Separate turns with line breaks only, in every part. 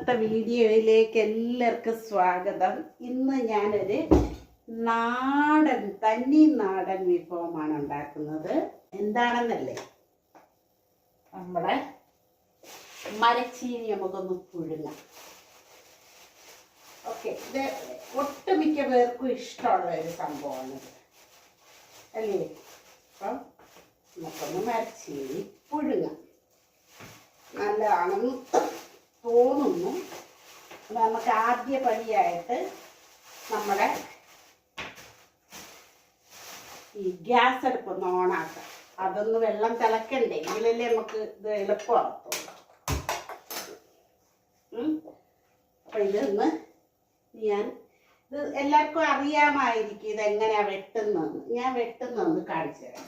ഇന്നത്തെ വീഡിയോയിലേക്ക് എല്ലാവർക്കും സ്വാഗതം. ഇന്ന് ഞാനൊരു നാടൻ തന്നി നാടൻ വിഭവമാണ് ഉണ്ടാക്കുന്നത്. എന്താണെന്നല്ലേ? നമ്മുടെ മരച്ചീനി നമുക്കൊന്ന് പുഴുങ്ങാം. ഓക്കെ ഇത് ഒട്ടുമിക്ക പേർക്കും ഇഷ്ടമുള്ള ഒരു സംഭവമാണ് അല്ലേ? അപ്പം നമുക്കൊന്ന് മരച്ചീനി പുഴുങ്ങാം. നല്ലതാണെന്ന് അപ്പൊ നമുക്ക് ആദ്യ പടിയായിട്ട് നമ്മുടെ ഈ ഗ്യാസ് അടുപ്പ് ഒന്ന് ഓണാക്കാം. അതൊന്ന് വെള്ളം തിളക്കണ്ടേ? എങ്കിലല്ലേ നമുക്ക് ഇത് എളുപ്പമാകത്തുള്ളൂ. അപ്പൊ ഇതൊന്ന് ഞാൻ ഇത് എല്ലാവർക്കും അറിയാമായിരിക്കും ഇതെങ്ങനെയാ വെട്ടുന്നതെന്ന് ഞാൻ വെട്ടുന്നതെന്ന് കാണിച്ചു തരാം.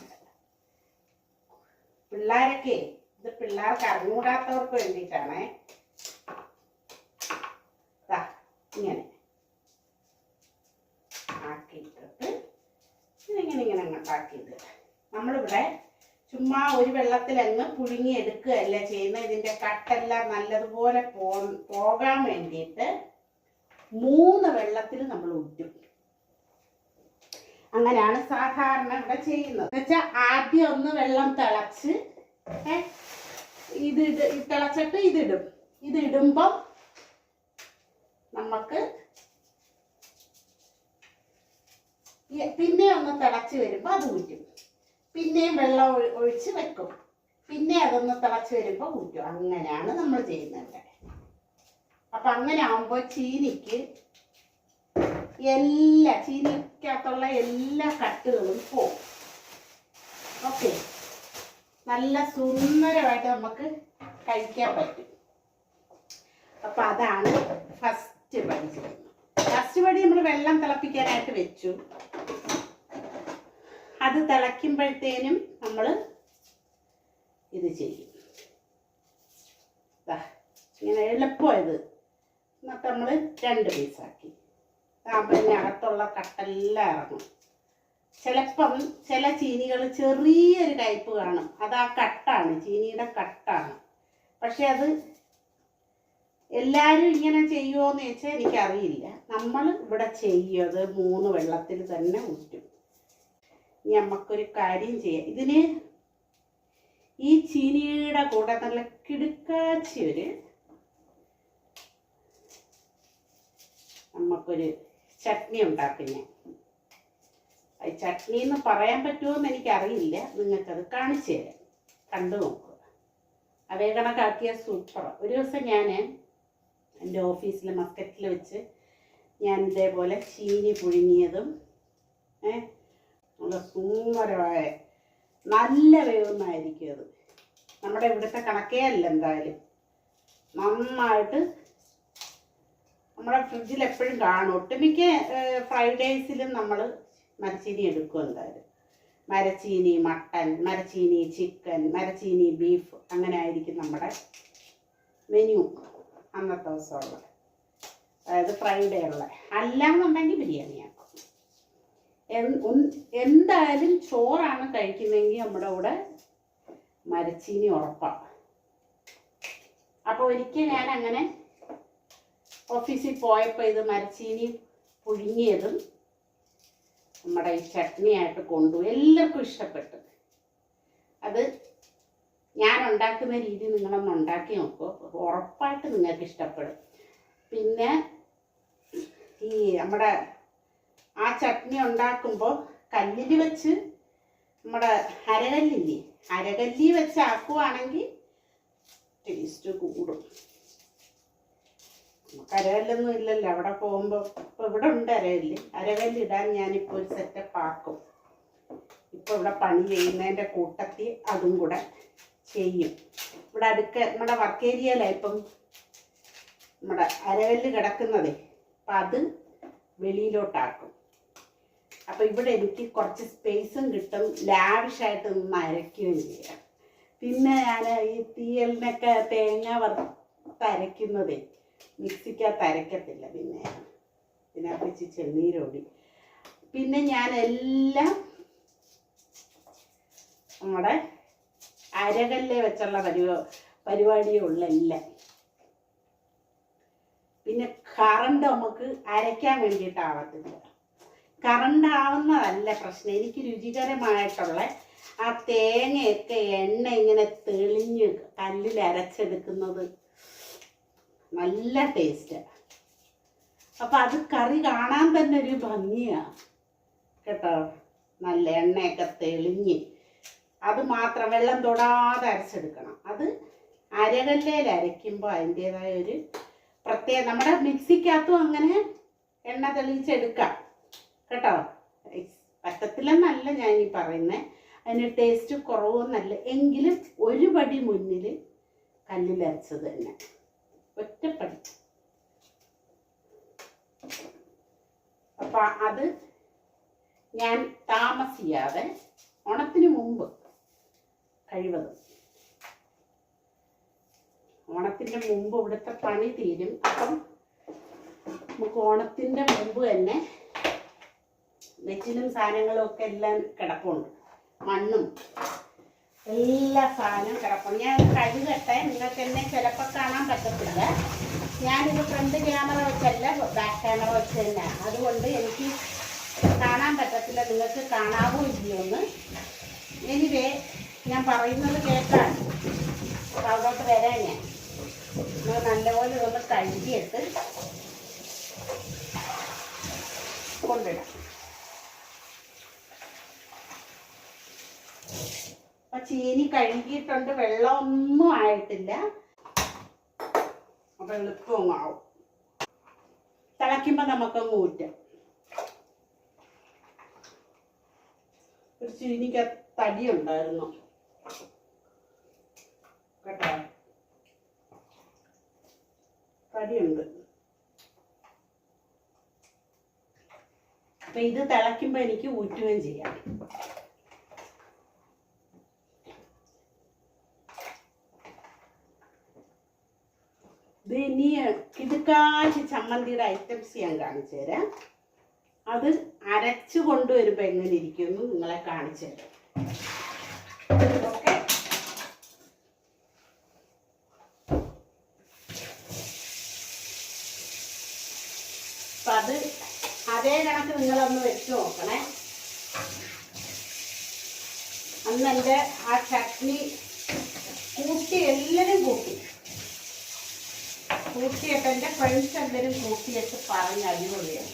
പിള്ളേരൊക്കെ ഇത് പിള്ളേർക്ക് അറിഞ്ഞൂടാത്തവർക്ക് വേണ്ടിയിട്ടാണേ. ഇങ്ങനെ. ആക്കിയിട്ടിട്ട് ഇതിങ്ങനെ ഇങ്ങനെ അങ്ങോട്ടാക്കിയത് നമ്മളിവിടെ ചുമ്മാ ഒരു വെള്ളത്തിൽ അങ്ങ് പുഴുങ്ങി എടുക്കുകയല്ല ചെയ്യുന്നത്. ഇതിന്റെ കട്ടെല്ലാം നല്ലതുപോലെ പോ പോകാൻ വേണ്ടിയിട്ട് മൂന്ന് വെള്ളത്തിൽ നമ്മൾ ഊറ്റും അങ്ങനെയാണ് സാധാരണ ഇവിടെ ചെയ്യുന്നത്. എന്ന് വെച്ചാൽ ആദ്യം ഒന്ന് വെള്ളം തിളച്ച് ഇത് ഇത് തിളച്ചിട്ട് ഇതിടും. ഇതിടുമ്പം നമുക്ക് പിന്നെ ഒന്ന് തിളച്ച് വരുമ്പോൾ അത് ഊറ്റും. പിന്നെയും വെള്ളം ഒഴിച്ച് വെക്കും. പിന്നെ അതൊന്ന് തിളച്ച് വരുമ്പോൾ ഊറ്റും. അങ്ങനെയാണ് നമ്മൾ ചെയ്യുന്നത് അപ്പം അങ്ങനെ ആകുമ്പോൾ ചീനിക്ക് എല്ലാ ചീനിക്കകത്തുള്ള എല്ലാ കട്ടുകളും പോകും ഓക്കെ? നല്ല സുന്ദരമായിട്ട് നമുക്ക് കഴിക്കാൻ പറ്റും. അപ്പം അതാണ് ഫസ്റ്റ് പടി ചെയ്യുന്നത് ഫസ്റ്റ് പടി നമ്മൾ വെള്ളം തിളപ്പിക്കാനായിട്ട് വെച്ചു. അത് തിളയ്ക്കുമ്പോഴത്തേനും നമ്മൾ ഇത് ചെയ്യും. ഇങ്ങനെ എളുപ്പമായത്. എന്നിട്ട് നമ്മൾ രണ്ട് പീസാക്കി ആകുമ്പോൾ അകത്തുള്ള കട്ടെല്ലാം ഇറങ്ങും. ചിലപ്പം ചില ചീനികൾ ചെറിയൊരു കയ്പ് കാണും. അത് ആ കട്ടാണ് ചീനിയുടെ കട്ടാണ്. പക്ഷെ അത് എല്ലാവരും ഇങ്ങനെ ചെയ്യുമോ ചോദിച്ചാൽ എനിക്കറിയില്ല. നമ്മൾ ഇവിടെ ചെയ്യത് മൂന്ന് വെള്ളത്തിൽ തന്നെ ഊറ്റും. ഇനി നമുക്കൊരു കാര്യം ചെയ്യാം. ഇതിന് ഈ ചീനിയുടെ കൂടെ നല്ല കിടുക്കാച്ചി ഒരു നമുക്കൊരു ചട്നി ഉണ്ടാക്കും ഞാൻ. ചട്നി എന്ന് പറയാൻ പറ്റുമോ എന്ന് എനിക്കറിയില്ല. നിങ്ങൾക്കത് കാണിച്ചു തരാം. കണ്ടു നോക്കുക അതേ കണക്കാക്കിയ സൂപ്പർ ഒരു ദിവസം ഞാൻ എന്റെ ഓഫീസിൽ മസ്കറ്റിൽ വെച്ച് ഞാൻ ഇതേപോലെ ചീനി പുഴുങ്ങിയതും ഏ നല്ല സുന്ദരമായ നല്ല വേവുന്നായിരിക്കും അത്. നമ്മുടെ ഇവിടുത്തെ കണക്കേ അല്ല എന്തായാലും. നന്നായിട്ട് നമ്മുടെ ഫ്രിഡ്ജിൽ എപ്പോഴും കാണും. ഒട്ടുമിക്ക ഫ്രൈഡേയ്സിലും നമ്മൾ മരച്ചീനി എടുക്കും എന്തായാലും. മരച്ചീനി മട്ടൻ മരച്ചീനി ചിക്കൻ മരച്ചീനി ബീഫ് അങ്ങനെ ആയിരിക്കും നമ്മുടെ മെനു അന്നത്തെ ദിവസമുള്ള. അതായത് ഫ്രൈഡേ ഉള്ള. അല്ലാന്നുണ്ടെങ്കിൽ ബിരിയാണി ആക്കും. എന്തായാലും ചോറാണ് കഴിക്കുന്നതെങ്കിൽ നമ്മുടെ കൂടെ മരച്ചീനി ഉറപ്പാണ് അപ്പോൾ ഒരിക്കൽ ഞാൻ അങ്ങനെ ഓഫീസിൽ പോയപ്പോൾ ഇത് മരച്ചീനി പുഴുങ്ങിയതും നമ്മുടെ ഈ ചട്നിയായിട്ട് കൊണ്ടുപോയി. എല്ലാവർക്കും ഇഷ്ടപ്പെട്ടു. അത് ഞാൻ ഉണ്ടാക്കുന്ന രീതി നിങ്ങളൊന്ന് ഉണ്ടാക്കി നോക്കൂ. ഉറപ്പായിട്ട് നിങ്ങൾക്ക് ഇഷ്ടപ്പെടും. പിന്നെ ഈ നമ്മുടെ ആ ചട്നി ഉണ്ടാക്കുമ്പോൾ കല്ലിൽ വെച്ച് നമ്മുടെ അരകല്ലില്ലേ അരകല്ലി വെച്ച് ആക്കുവാണെങ്കിൽ ടേസ്റ്റ് കൂടും. നമുക്ക് അരകല്ലൊന്നും ഇല്ലല്ലോ അവിടെ പോകുമ്പോൾ ഇപ്പം ഇവിടെ ഉണ്ട് അരകല്ല്. അരകല്ല് ഇടാൻ ഞാനിപ്പോൾ ഒരു സെറ്റപ്പ് ആക്കും. ഇപ്പോൾ ഇവിടെ പണി ചെയ്യുന്നതിന്റെ കൂട്ടത്തിൽ അതും കൂടെ ചെയ്യും. ഇവിടെ അടുക്ക നമ്മുടെ വർക്ക് ഏരിയയിലാണ് ഇപ്പം നമ്മുടെ അരകല്ല് കിടക്കുന്നത്. അപ്പം അത് വെളിയിലോട്ടാക്കും. അപ്പം ഇവിടെ എനിക്ക് കുറച്ച് സ്പേസും കിട്ടും. ലാവിഷായിട്ട് നിന്ന് അരയ്ക്കുകയും ചെയ്യാം. പിന്നെ ഞാൻ ഈ തീയലിനൊക്കെ തേങ്ങ വറുത്ത് അരയ്ക്കുന്നതേ മിക്സിക്കകത്ത് അരയ്ക്കത്തില്ല പിന്നെ പിന്നെ വെച്ച് ചെന്നീരോടി പിന്നെ ഞാൻ എല്ലാം നമ്മുടെ അരകല്ലെ വെച്ചുള്ള പരിപാ പരിപാടിയേ ഉള്ളല്ല പിന്നെ കറണ്ട് നമുക്ക് അരയ്ക്കാൻ വേണ്ടിയിട്ട് ആവത്തില്ല കറണ്ട് ആവുന്നതല്ല പ്രശ്നം. എനിക്ക് രുചികരമായിട്ടുള്ള ആ തേങ്ങയൊക്കെ എണ്ണ ഇങ്ങനെ തെളിഞ്ഞ് കല്ലിൽ അരച്ചെടുക്കുന്നത് നല്ല ടേസ്റ്റ് അപ്പം അത് കറി കാണാൻ തന്നെ ഒരു ഭംഗിയാ. കേട്ടോ? നല്ല എണ്ണയൊക്കെ തെളിഞ്ഞ് അത് മാത്രം വെള്ളം തൊടാതെ അരച്ചെടുക്കണം. അത് അരകല്ലയിൽ അരയ്ക്കുമ്പോൾ അതിന്റെതായ ഒരു പ്രത്യേക നമ്മുടെ മിക്സിക്കകത്തും അങ്ങനെ എണ്ണ തെളിയിച്ചെടുക്കാം. കേട്ടോ? പറ്റത്തില്ലെന്നല്ല ഞാൻ ഈ പറയുന്നത് അതിന് ടേസ്റ്റ് കുറവൊന്നല്ല. എങ്കിലും ഒരു പടി മുന്നിൽ കല്ലിലരച്ചത് തന്നെ. ഒറ്റപ്പടി. അപ്പം അത് ഞാൻ താമസിയാതെ ഓണത്തിന് മുമ്പ് കഴിവതും. ഓണത്തിന്റെ മുമ്പ് ഇവിടുത്തെ പണി തീരും. അപ്പം നമുക്ക് ഓണത്തിന്റെ മുമ്പ് തന്നെ വെച്ചിലും സാധനങ്ങളും ഒക്കെ എല്ലാം കിടപ്പുണ്ട്. മണ്ണും എല്ലാ സാധനവും കിടപ്പുണ്ട്. ഞാൻ കഴുകട്ടെ. നിങ്ങൾക്ക് എന്നെ ചിലപ്പോൾ കാണാൻ പറ്റത്തില്ല. ഞാനിത് ഫ്രണ്ട് ക്യാമറ വെച്ചല്ല ബാക്ക് ക്യാമറ വെച്ച് തന്നെ അതുകൊണ്ട് എനിക്ക് കാണാൻ പറ്റത്തില്ല. നിങ്ങൾക്ക് കാണാവോ ഇല്ലയോന്ന്. എനിവേ ഞാൻ പറയുന്നത് കേൾക്കാൻ. അവിടോട്ട് വരാൻ ഞാൻ. നിങ്ങൾ നല്ലപോലെ ഒന്ന് കഴുകിയിട്ട് കൊണ്ടിടാം. അപ്പൊ ചീനി കഴുകിയിട്ടുണ്ട് വെള്ളമൊന്നും ആയിട്ടില്ല. അപ്പൊ എളുപ്പവും ആവും. തിളയ്ക്കുമ്പോൾ നമുക്കങ്ങ് ഊറ്റാം. ഒരു ചീനിക്ക് തടി കേട്ടോ? കരിയുണ്ട് അപ്പൊ ഇത് തിളയ്ക്കുമ്പോ എനിക്ക് ഊറ്റുകയും ചെയ്യാം. ഇത് ഇനി കിടുക്കാശ് ചമ്മന്തിയുടെ ഐറ്റംസ് ഞാൻ കാണിച്ചു തരാം. അത് അരച്ചു കൊണ്ടുവരുമ്പോൾ എങ്ങനെ ഇരിക്കുമെന്ന് നിങ്ങളെ കാണിച്ചു തരാം ഓക്കെ അപ്പം അത് അതേ കണക്ക് നിങ്ങളൊന്ന് വെച്ച് നോക്കണേ അന്ന് എന്റെ ആ ചട്നി കൂട്ടി എല്ലാവരും കൂട്ടി കൂട്ടിയിട്ട് എന്റെ എല്ലാവരും കൂട്ടിയിട്ട് പറഞ്ഞ് അടിപൊളിയാണ്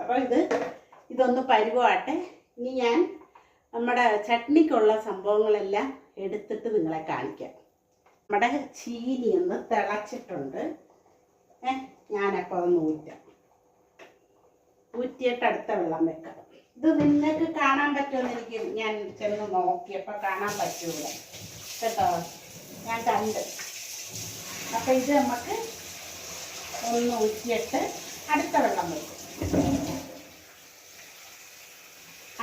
അപ്പോൾ ഇത് ഇതൊന്ന് പരുവാട്ടെ. ഇനി ഞാൻ നമ്മുടെ ചട്നിക്കുള്ള സംഭവങ്ങളെല്ലാം എടുത്തിട്ട് നിങ്ങളെ കാണിക്കാം. നമ്മുടെ ചീനി ഒന്ന് തിളച്ചിട്ടുണ്ട്. ഏ ഞാനപ്പോൾ ഒന്ന് ഊറ്റാം. ഊറ്റിയിട്ട് അടുത്ത വെള്ളം വെക്കാം. ഇത് നിങ്ങൾക്ക് കാണാൻ പറ്റുമെന്ന് എനിക്ക് ഞാൻ ചെന്ന് നോക്കിയപ്പോൾ കാണാൻ പറ്റൂല. കേട്ടോ? ഞാൻ കണ്ട്. അപ്പം ഇത് നമുക്ക് ഒന്ന് ഊറ്റിയിട്ട് അടുത്ത വെള്ളം വെക്കും.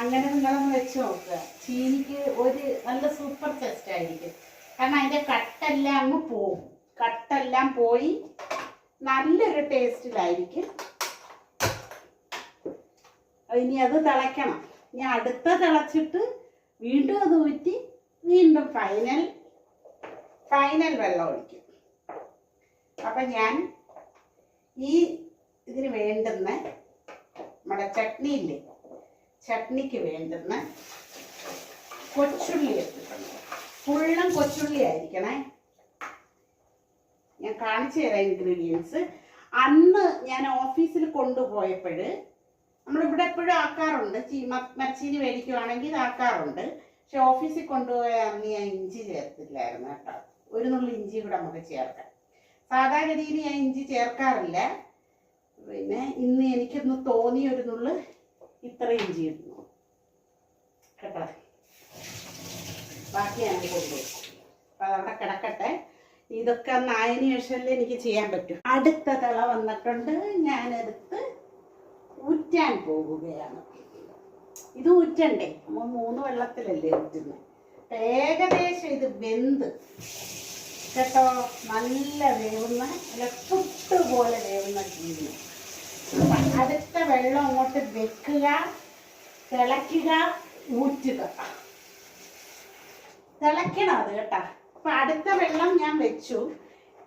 അങ്ങനെ നിങ്ങളൊന്ന് വെച്ച് നോക്കുക. ചീനിക്ക് ഒരു നല്ല സൂപ്പർ ടേസ്റ്റ് ആയിരിക്കും. കാരണം അതിന്റെ കട്ടെല്ലാം അങ്ങ് പോവും കട്ടെല്ലാം പോയി നല്ലൊരു ടേസ്റ്റിലായിരിക്കും ഇനി അത് തിളയ്ക്കണം. ഇനി അടുത്ത തിളച്ചിട്ട് വീണ്ടും അത് ഊറ്റി വീണ്ടും ഫൈനൽ ഫൈനൽ വെള്ളം ഒഴിക്കും. അപ്പം ഞാൻ ഈ ഇതിന് വേണ്ടുന്ന നമ്മുടെ ചട്നി ഇല്ലേ ചട്നിക്ക് വേണ്ടുന്ന കൊച്ചുള്ളി എടുത്തിട്ടുണ്ട്. ഫുള്ളും കൊച്ചുള്ളി ആയിരിക്കണേ. ഞാൻ കാണിച്ചു തരാം ഇൻഗ്രീഡിയൻസ് അന്ന് ഞാൻ ഓഫീസിൽ കൊണ്ടുപോയപ്പോൾ നമ്മളിവിടെ എപ്പോഴും ആക്കാറുണ്ട്. മരച്ചീനി മേടിക്കുവാണെങ്കിൽ ഇത് ആക്കാറുണ്ട്. പക്ഷെ ഓഫീസിൽ കൊണ്ടുപോയ ഞാൻ ഇഞ്ചി ചേർത്തില്ലായിരുന്നു കേട്ടോ. ഒരു നുള്ളി ഇഞ്ചി കൂടെ നമുക്ക് ചേർക്കാം. സാധാഗതിയിൽ ഞാൻ ഇഞ്ചി ചേർക്കാറില്ല. പിന്നെ ഇന്ന് എനിക്കൊന്ന് തോന്നിയ ഒരു നുള്ള് ഇത്ര ഇഞ്ചി ഇടുന്നു. കേട്ടോ? ബാക്കി ഞാൻ കൊണ്ടുപോകും. അപ്പം അതവിടെ കിടക്കട്ടെ. ഇതൊക്കെ നായന് ശേഷമല്ലേ എനിക്ക് ചെയ്യാൻ പറ്റും. അടുത്ത തിള വന്നിട്ടുണ്ട്. ഞാനെടുത്ത് ഊറ്റാൻ പോവുകയാണ് ഇത് ഊറ്റണ്ടേ? നമ്മൾ മൂന്ന് വെള്ളത്തിലല്ലേ ഊറ്റുന്നത് ഏകദേശം ഇത് വെന്ത്. കേട്ടോ? നല്ല വേവുന്ന അല്ല പുട്ട് പോലെ വേവുന്ന അപ്പം അടുത്ത വെള്ളം അങ്ങോട്ട് വെക്കുക തിളയ്ക്കുക ഊറ്റുക. തിളയ്ക്കണം അത് കേട്ടാ. അപ്പൊ അടുത്ത വെള്ളം ഞാൻ വെച്ചു.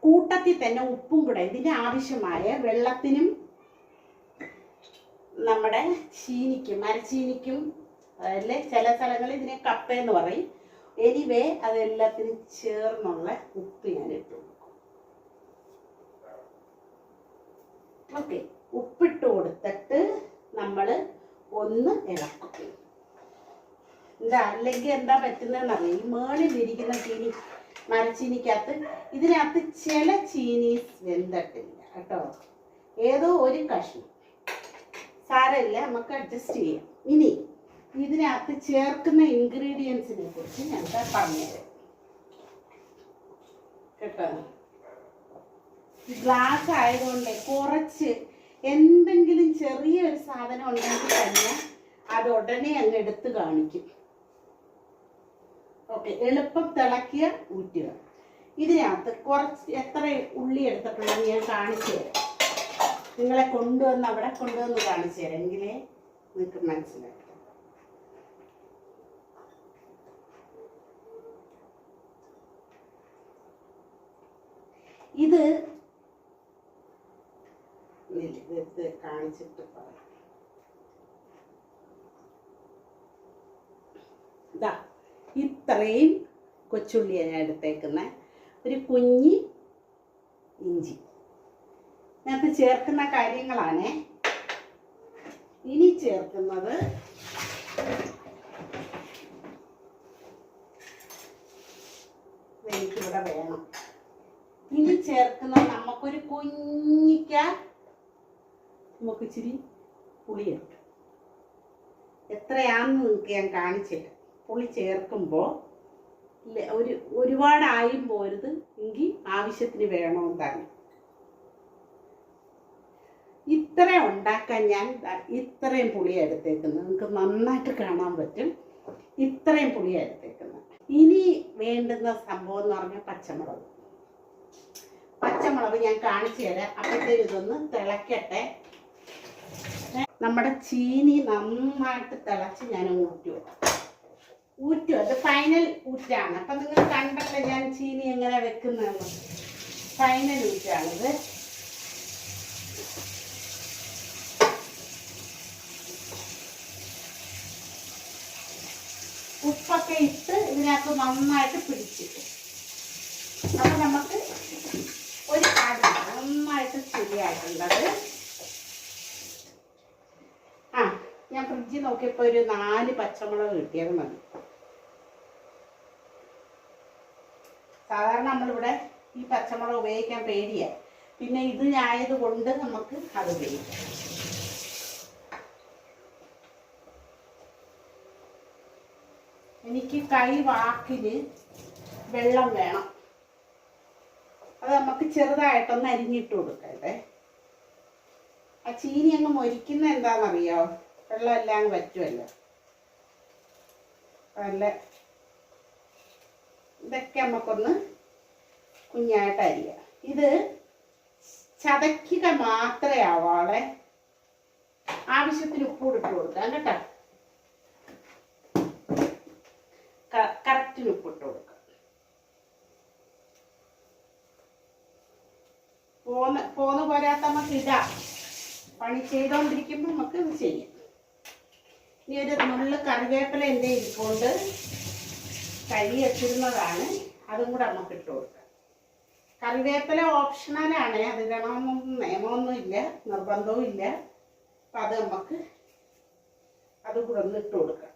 കൂട്ടത്തിൽ തന്നെ ഉപ്പും കൂടെ ഇതിന് ആവശ്യമായ വെള്ളത്തിനും നമ്മുടെ ചീനിക്കും മരച്ചീനിക്കും അല്ലെ? ചില സ്ഥലങ്ങളിൽ ഇതിനെ എന്ന് പറയും. എനിവേ അതെല്ലാത്തിനും ചേർന്നുള്ള ഉപ്പ് ഞാൻ ഇട്ടു ഓക്കെ ഉപ്പിട്ട് കൊടുത്തിട്ട് നമ്മൾ ഒന്ന് ഇളക്കും. എന്താ അല്ലെങ്കിൽ എന്താ പറ്റുന്നതെന്നറിയാം? ഈ മേളിലിരിക്കുന്ന ചീനി മരച്ചീനിക്കകത്ത് ഇതിനകത്ത് ചില ചീനീസ് വെന്തട്ടില്ല കേട്ടോ. ഏതോ ഒരു കഷ്ണം. സാരമില്ല നമുക്ക് അഡ്ജസ്റ്റ് ചെയ്യാം. ഇനി ഇതിനകത്ത് ചേർക്കുന്ന ഇൻഗ്രീഡിയൻസിനെ കുറിച്ച് ഞാൻ പറഞ്ഞുതരാം. കേട്ടോ? ഗ്ലാസ് ആയതുകൊണ്ട് കുറച്ച് എന്തെങ്കിലും ചെറിയൊരു സാധനം ഉണ്ടെങ്കിൽ തന്നെ അത് ഉടനെ അങ്ങ് എടുത്ത് കാണിക്കും. ഓക്കെ എളുപ്പം തിളക്കിയ ഊറ്റുക. ഇതിനകത്ത് കുറച്ച് എത്ര ഉള്ളി എടുത്തിട്ടുണ്ടെന്ന് ഞാൻ കാണിച്ചു തരാം. നിങ്ങളെ കൊണ്ടുവന്ന് അവിടെ കൊണ്ടുവന്ന് കാണിച്ചു തരാം. എങ്കിലേ നിങ്ങൾക്ക് മനസ്സിലാക്കാം. ഇത് കാണിച്ചിട്ട് ഇത്രയും കൊച്ചുള്ളിയാണ് ഞാൻ എടുത്തേക്കുന്ന. ഒരു കുഞ്ഞി ഇഞ്ചി. ഇതിനകത്ത് ചേർക്കുന്ന കാര്യങ്ങളാണ്. ഇനി ചേർക്കുന്നത് എനിക്കിവിടെ വേണം. ഇനി ചേർക്കുന്ന നമുക്കൊരു കുഞ്ഞിക്ക നമുക്ക് ഇച്ചിരി പുളിയുണ്ട്. എത്രയാണെന്ന് നിങ്ങൾക്ക് ഞാൻ കാണിച്ചില്ല പുളി ചേർക്കുമ്പോൾ ഒരു ഒരുപാടായും പോരുത് എങ്കിൽ ആവശ്യത്തിന് വേണോ തന്നെ. ഇത്ര ഉണ്ടാക്കാൻ ഞാൻ ഇത്രയും പുളി എടുത്തേക്കുന്നത്. നിങ്ങൾക്ക് നന്നായിട്ട് കാണാൻ പറ്റും. ഇത്രയും പുളി എടുത്തേക്കുന്നത്. ഇനി വേണ്ടുന്ന സംഭവം എന്ന് പറഞ്ഞാൽ പച്ചമുളക്. പച്ചമുളക് ഞാൻ കാണിച്ചു തരാം. അപ്പോഴത്തേക്കും ഇതൊന്ന് തിളക്കട്ടെ. നമ്മുടെ ചീനി നന്നായിട്ട് തിളച്ച് ഞാൻ ഊറ്റുക ഊറ്റും. അത് ഫൈനൽ ഊറ്റാണ്. അപ്പം നിങ്ങൾ കണ്ടല്ലോ ഞാൻ ചീനി എങ്ങനെ വെക്കുന്നതെന്ന്. ഫൈനൽ ഊറ്റാണിത്. ഉപ്പൊക്കെ ഇട്ട് ഇതിനകത്ത് നന്നായിട്ട് പിടിച്ചിട്ട്. അപ്പം നമുക്ക് ശരിയായിട്ടുള്ളത്. ആ ഞാൻ ഫ്രിഡ്ജിൽ നോക്കിയപ്പോൾ ഒരു നാല് പച്ചമുളക് കിട്ടിയത് മതി. സാധാരണ നമ്മളിവിടെ ഈ പച്ചമുളക് ഉപയോഗിക്കാൻ പേടിയാണ് പിന്നെ ഇത് ആയതുകൊണ്ട് നമുക്ക് അത് ഉപയോഗിക്കാം. എനിക്ക് കൈ വാക്കിന് വെള്ളം വേണം. അത് നമുക്ക് ചെറുതായിട്ടൊന്ന് അരിഞ്ഞിട്ട് കൊടുക്കട്ടെ. ആ ചീനി അങ്ങ് മൊരിക്കുന്ന എന്താണെന്നറിയോ? വെള്ളം എല്ലാം അങ്ങ് പറ്റുമല്ലോ നല്ല ഇതൊക്കെ നമുക്കൊന്ന് കുഞ്ഞായിട്ട് അരിയാം. ഇത് ചതയ്ക്കുക മാത്രമേ ആവാളെ ആവശ്യത്തിന് ഉപ്പ് ഇട്ട് കൊടുക്കാം കേട്ടോ. കറക്റ്റിന് ഉപ്പിട്ട് കൊടുക്കാം. പോന്ന് പോന്ന് പോരാത്ത നമുക്ക് ഇടാം പണി ചെയ്തുകൊണ്ടിരിക്കുമ്പോൾ നമുക്ക് ഇത് ചെയ്യാം. ഇനി ഒരു നുള്ളു കറിവേപ്പില എന്റെ ഇരിക്കൊണ്ട് കരി വെച്ചിരുന്നതാണ്. അതും കൂടെ നമുക്ക് ഇട്ട് കൊടുക്കാം. കറിവേപ്പില ഓപ്ഷണലാണ് അത് ഇടണമെന്നൊന്നും നിയമമൊന്നും ഇല്ല. നിർബന്ധവും ഇല്ല. അപ്പം അത് നമുക്ക് അതും കൂടെ ഒന്ന് ഇട്ട് കൊടുക്കാം.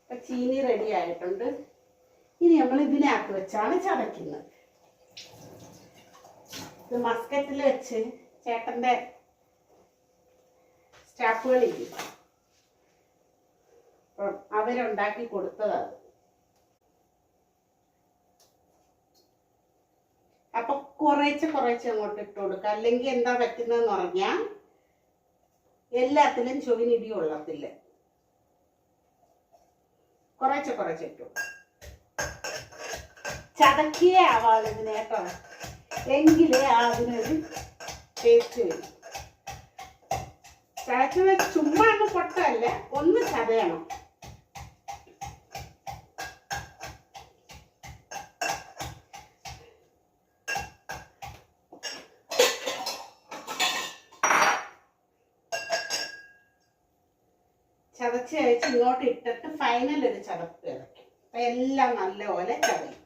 അപ്പം ചീനി റെഡി ആയിട്ടുണ്ട്. ഇനി നമ്മൾ ഇതിനകത്ത് വെച്ചാണ് ചതയ്ക്കുന്നത്. ഇത് മസ്കറ്റിൽ വെച്ച് ചേട്ടന്റെ സ്റ്റാഫുകളില്ല അപ്പം അവരുണ്ടാക്കി കൊടുത്തതാണ് അപ്പൊ കുറേച്ച് കുറേച്ച് അങ്ങോട്ട് ഇട്ട് കൊടുക്കുക അല്ലെങ്കിൽ എന്താ പറ്റുന്നതെന്ന് പറഞ്ഞാൽ എല്ലാത്തിലും ചൊവിനിടി കൊള്ളത്തില്ല കുറേച്ച് കുറേച്ച് ഇട്ടു ചതക്കിയേ ആവാളിതിനെ കേട്ടോ. എങ്കിലേ അതിനൊരു ടേസ്റ്റ് വരും. ചതച്ചത് ചുമ്മാ അങ്ങ് പൊട്ടല്ല ഒന്ന് ചതയണം. ചതച്ച് കഴിച്ച് ഇങ്ങോട്ട് ഇട്ടിട്ട് ഫൈനൽ ഒരു ചതപ്പ് കിടക്കും അപ്പം എല്ലാം നല്ലപോലെ ചതയും.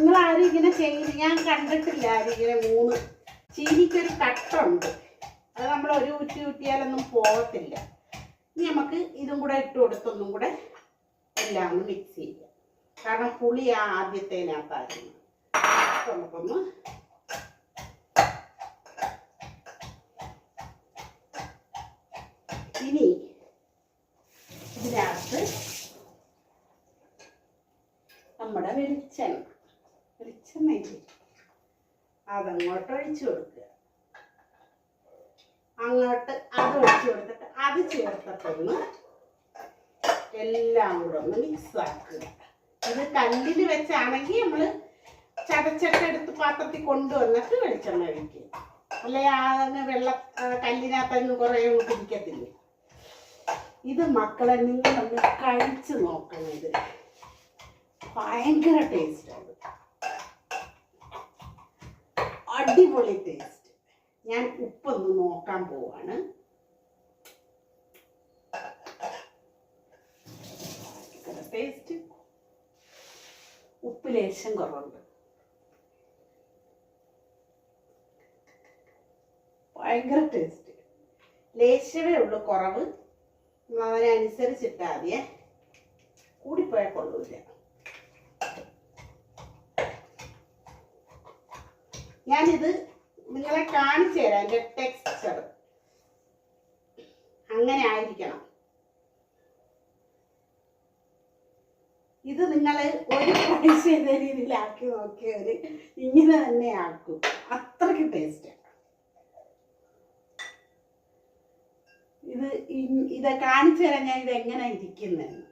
നിങ്ങൾ ആരും ഇങ്ങനെ ചെയ്യുന്നു ഞാൻ കണ്ടിട്ടില്ല ആരും ഇങ്ങനെ മൂന്ന്. ചീനിക്കൊരു കട്ടുണ്ട് അത് നമ്മൾ ഒരു ഊറ്റി ഊറ്റിയാലൊന്നും പോകത്തില്ല. ഇനി നമുക്ക് ഇതും കൂടെ ഇട്ട് കൊടുത്തൊന്നും കൂടെ എല്ലാം ഒന്ന് മിക്സ് ചെയ്യാം. കാരണം പുളി ആ ആദ്യത്തേനകത്തായിരുന്നു. നമുക്കൊന്ന് ഇനി ഇതിനകത്ത് നമ്മുടെ വെളിച്ചെണ്ണ വെളിച്ചെണ്ണ ഇല്ലേ അതങ്ങോട്ട് ഒഴിച്ചു കൊടുക്കുക. അങ്ങോട്ട് അത് ഒഴിച്ചു കൊടുത്തിട്ട് അത് ചേർത്തിട്ടൊന്ന് എല്ലാം കൂടെ ഒന്ന് മിക്സ് ആക്കുക. ഇത് കല്ലിൽ വെച്ചാണെങ്കിൽ നമ്മൾ ചതച്ചൊക്കെ എടുത്ത് പാത്രത്തിൽ കൊണ്ടുവന്നിട്ട് വെളിച്ചെണ്ണ ഒഴിക്കുക. അല്ലെ? ആ അങ്ങ് വെള്ള കല്ലിനകത്തൊന്നും കുറേ പിടിക്കത്തില്ലേ ഇത് മക്കളെ നിങ്ങളൊന്ന് കഴിച്ചു നോക്കണം ഇത്. ഭയങ്കര ടേസ്റ്റാണ് അടിപൊളി ടേസ്റ്റ് ഞാൻ ഉപ്പൊന്ന് നോക്കാൻ പോവാണ്. ടേസ്റ്റ് ഉപ്പ് ലേശം കുറവുണ്ട്. ഭയങ്കര ടേസ്റ്റ് ലേശമേ ഉള്ളൂ കുറവ്. അതിനനുസരിച്ചിട്ടാ മതിയേ. കൂടിപ്പോയാൽ കൊള്ളൂല ഞാനിത് നിങ്ങളെ കാണിച്ചു തരാം എന്റെ ടെക്സ്ചർ അങ്ങനെ ആയിരിക്കണം. ഇത് നിങ്ങൾ ഒരു പ്രാവശ്യം ഇതേ രീതിയിലാക്കി നോക്കിയവർ ഇങ്ങനെ തന്നെ ആക്കും. അത്രയ്ക്ക് ടേസ്റ്റ് ഇത് ഇതെ കാണിച്ചു തരാം ഞാൻ ഇത് എങ്ങനെ ഇരിക്കുന്നെന്ന്.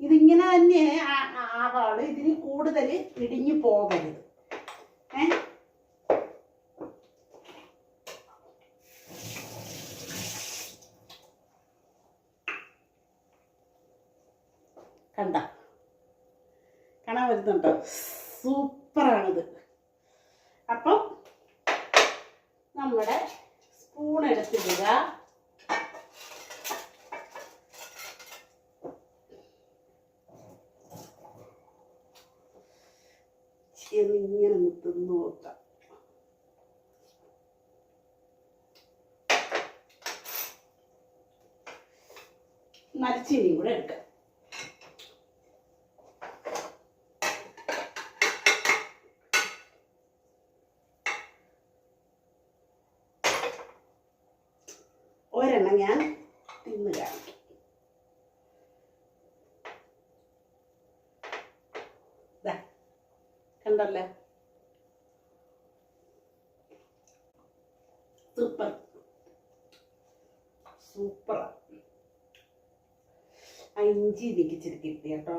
ഇതിങ്ങനെ തന്നെ ആവാൾ ഇതിന് കൂടുതൽ ഇടിഞ്ഞു പോകരുത്. ഏ? കണ്ട? കാണാൻ വരുന്നുണ്ടോ സൂപ്പറാണിത്. അപ്പം നമ്മുടെ സ്പൂൺ എടുത്തിടുക ചെറിങ്ങനെ ഒന്ന് തിന്നു നോക്കാം മരച്ചീനിയും കൂടെ എടുക്കാം. ഒരെണ്ണം ഞാൻ തിന്ന് കാണിക്കും. കണ്ടല്ലേ? സൂപ്പർ. സൂപ്പർ ആ ഇഞ്ചി ഇച്ചിരി കിട്ടി കേട്ടോ.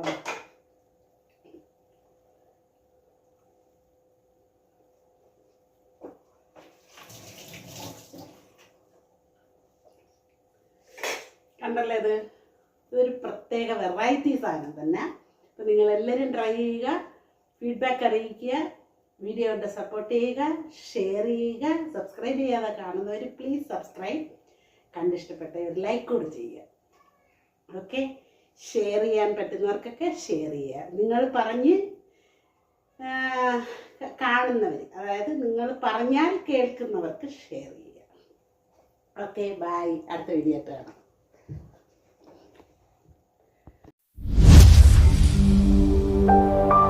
കണ്ടല്ലേ ഇത്? ഇതൊരു പ്രത്യേക വെറൈറ്റി സാധനം തന്നെ. അപ്പം നിങ്ങൾ എല്ലാവരും ട്രൈ ചെയ്യുക ഫീഡ്ബാക്ക് അറിയിക്കുക വീഡിയോ കൊണ്ട് സപ്പോർട്ട് ചെയ്യുക ഷെയർ ചെയ്യുക സബ്സ്ക്രൈബ് ചെയ്യാതെ കാണുന്നവർ പ്ലീസ് സബ്സ്ക്രൈബ് കണ്ടിഷ്ടപ്പെട്ട ഒരു ലൈക്ക് കൂടി ചെയ്യുക. ഓക്കെ ഷെയർ ചെയ്യാൻ പറ്റുന്നവർക്കൊക്കെ ഷെയർ ചെയ്യുക. നിങ്ങൾ പറഞ്ഞ് കാണുന്നവർ അതായത് നിങ്ങൾ പറഞ്ഞാൽ കേൾക്കുന്നവർക്ക് ഷെയർ ചെയ്യുക. ഓക്കെ ബൈ അടുത്ത വീഡിയോ കാണാം.
Thank